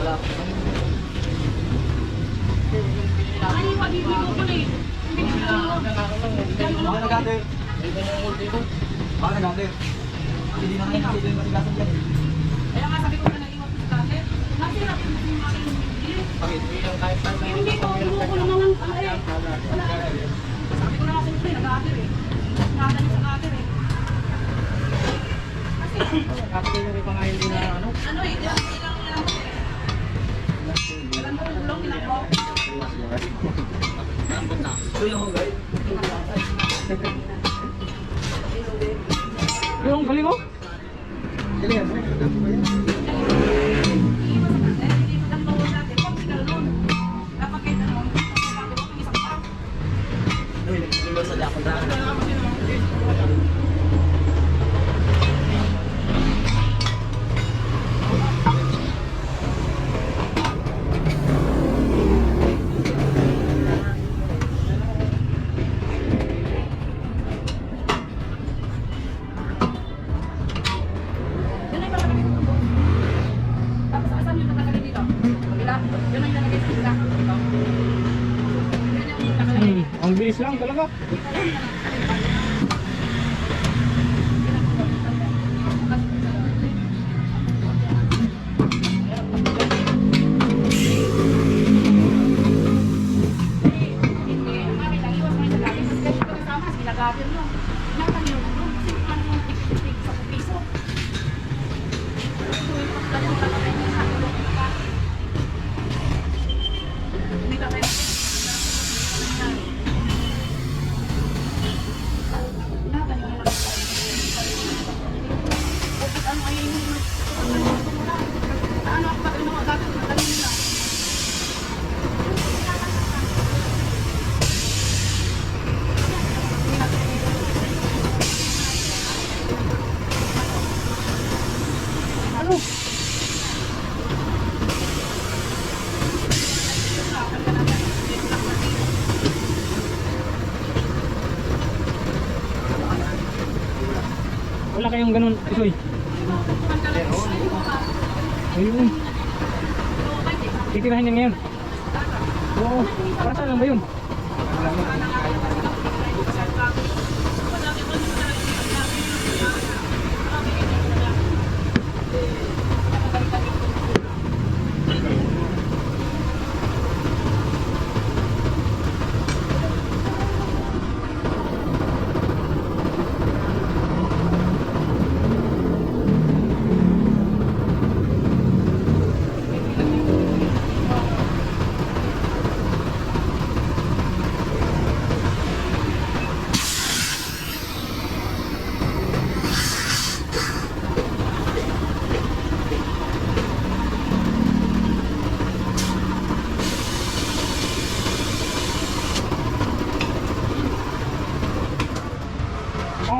ano. Eh, lang bawal natin. Pag pinalun, dapat kahit ano, ang bilis lang talaga. Wala kayong ganun, Isoy. Ayun. Titirahin niya ngayon. Oo. Para saan lang ba yun?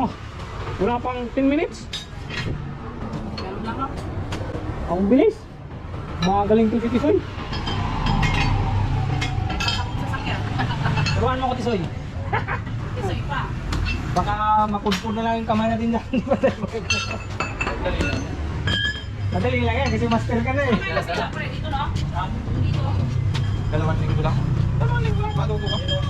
Oh, wala pang 10 minutes. Meron lang ako. Ang bilis. Magaling to si Tisoy. Turuan mo ko Tisoy. Isa ipa. Baka makudpod na lang yung kamay natin dyan. Madali lang yan kasi master ka na eh. Dito no? Dito. Dalawang linggo lang. Dalawang linggo lang. Matuto ka.